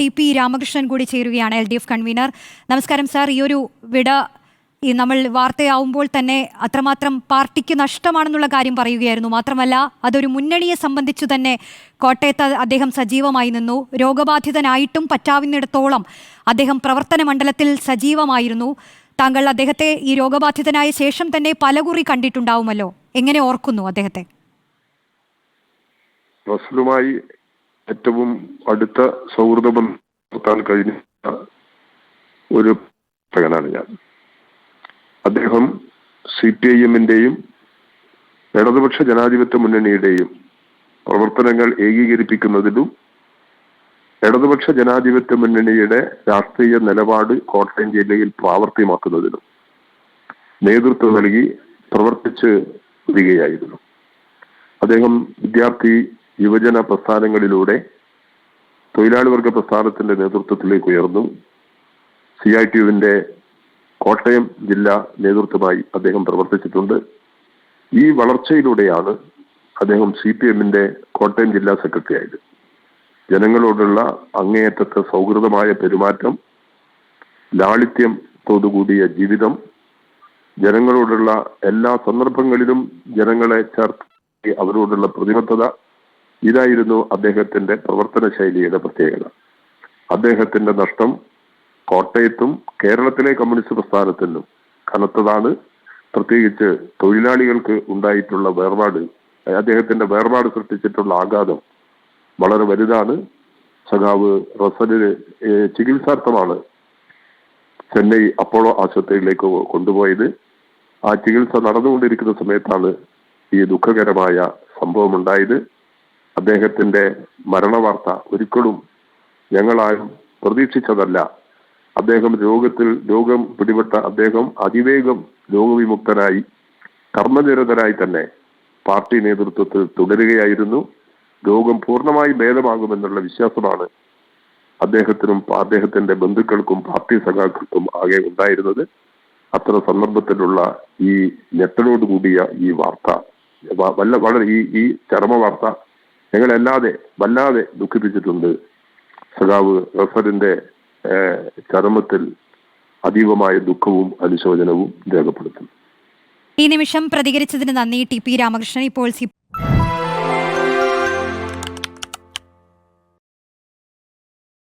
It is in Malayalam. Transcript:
ടി പി രാമകൃഷ്ണൻ കൂടി ചേരുകയാണ് എൽ ഡി എഫ് കൺവീനർ. നമസ്കാരം സാർ. ഈ ഒരു വിട ഈ നമ്മൾ വാർത്തയാവുമ്പോൾ തന്നെ അത്രമാത്രം പാർട്ടിക്ക് നഷ്ടമാണെന്നുള്ള കാര്യം പറയുകയായിരുന്നു. മാത്രമല്ല അതൊരു മുന്നണിയെ സംബന്ധിച്ചു തന്നെ കോട്ടയത്ത് അദ്ദേഹം സജീവമായി നിന്നു. രോഗബാധിതനായിട്ടും പറ്റാവുന്നിടത്തോളം അദ്ദേഹം പ്രവർത്തന മണ്ഡലത്തിൽ സജീവമായിരുന്നു. താങ്കൾ അദ്ദേഹത്തെ ഈ രോഗബാധിതനായ ശേഷം തന്നെ പലകുറി കണ്ടിട്ടുണ്ടാവുമല്ലോ. എങ്ങനെ ഓർക്കുന്നു അദ്ദേഹത്തെ? റസലുമായി ഏറ്റവും അടുത്ത സൗഹൃദം നടത്താൻ കഴിഞ്ഞ ഒരു പ്രകടനാണ് ഞാൻ. അദ്ദേഹം സി പി ഐ എമ്മിന്റെയും ഇടതുപക്ഷ ജനാധിപത്യ മുന്നണിയുടെയും പ്രവർത്തനങ്ങൾ ഏകീകരിപ്പിക്കുന്നതിലും ഇടതുപക്ഷ ജനാധിപത്യ മുന്നണിയുടെ രാഷ്ട്രീയ നിലപാട് കോട്ടയം ജില്ലയിൽ പ്രാവർത്തികമാക്കുന്നതിലും നേതൃത്വം നൽകി പ്രവർത്തിച്ച് വരികയായിരുന്നു. അദ്ദേഹം വിദ്യാർത്ഥി യുവജന പ്രസ്ഥാനങ്ങളിലൂടെ തൊഴിലാളി വർഗ പ്രസ്ഥാനത്തിന്റെ നേതൃത്വത്തിലേക്ക് ഉയർന്നു. സി ഐ ടി യുവിന്റെ കോട്ടയം ജില്ലാ നേതൃത്വമായി അദ്ദേഹം പ്രവർത്തിച്ചിട്ടുണ്ട്. ഈ വളർച്ചയിലൂടെയാണ് അദ്ദേഹം സി പി എമ്മിന്റെ കോട്ടയം ജില്ലാ സെക്രട്ടറി ആയത് ജനങ്ങളോടുള്ള അങ്ങേയറ്റത്തെ സൗഹൃദമായ പെരുമാറ്റം ലാളിത്യം തോടുകൂടിയ ജീവിതം ജനങ്ങളോടുള്ള എല്ലാ സന്ദർഭങ്ങളിലും ജനങ്ങളെ ചേർത്ത് അവരോടുള്ള പ്രതിബദ്ധത ഇതായിരുന്നു അദ്ദേഹത്തിന്റെ പ്രവർത്തന ശൈലിയുടെ പ്രത്യേകത. അദ്ദേഹത്തിന്റെ നഷ്ടം കോട്ടയത്തും കേരളത്തിലെ കമ്മ്യൂണിസ്റ്റ് പ്രസ്ഥാനത്തിനും കനത്തതാണ്. പ്രത്യേകിച്ച് തൊഴിലാളികൾക്ക് ഉണ്ടായിട്ടുള്ള വേർപാട് അദ്ദേഹത്തിന്റെ വേർപാട് സൃഷ്ടിച്ചിട്ടുള്ള ആഘാതം വളരെ വലുതാണ്. സഖാവ് റസലിന് ചികിത്സാർത്ഥമാണ് ചെന്നൈ അപ്പോളോ ആശുപത്രിയിലേക്ക് കൊണ്ടുപോയത്. ആ ചികിത്സ നടന്നുകൊണ്ടിരിക്കുന്ന സമയത്താണ് ഈ ദുഃഖകരമായ സംഭവം ഉണ്ടായത് അദ്ദേഹത്തിന്റെ മരണവാർത്ത ഒരിക്കലും ഞങ്ങളാരും പ്രതീക്ഷിച്ചതല്ല. അദ്ദേഹം രോഗത്തിൽ രോഗം പിടിപെട്ട അദ്ദേഹം അതിവേഗം രോഗവിമുക്തനായി കർമ്മനിരതരായി തന്നെ പാർട്ടി നേതൃത്വത്തിൽ തുടരുകയായിരുന്നു. രോഗം പൂർണമായി ഭേദമാകുമെന്നുള്ള വിശ്വാസമാണ് അദ്ദേഹത്തിനും അദ്ദേഹത്തിന്റെ ബന്ധുക്കൾക്കും പാർട്ടി സഖാക്കൾക്കും ആകെ ഉണ്ടായിരുന്നത്. അത്തരം സന്ദർഭത്തിലുള്ള ഈ ഞെട്ടലോട് കൂടിയ ഈ വാർത്ത വല്ല വളരെ ഈ ഈ ചരമ വാർത്ത ഞങ്ങളല്ലാതെ വല്ലാതെ ദുഃഖിപ്പിച്ചിട്ടുണ്ട്. സഖാവ് റഫറിന്റെ ചരമത്തിൽ അതീവമായ ദുഃഖവും അനുശോചനവും രേഖപ്പെടുത്തുന്നു. ഈ നിമിഷം പ്രതികരിച്ചതിന് നന്ദി ടി പി രാമകൃഷ്ണൻ. ഇപ്പോൾ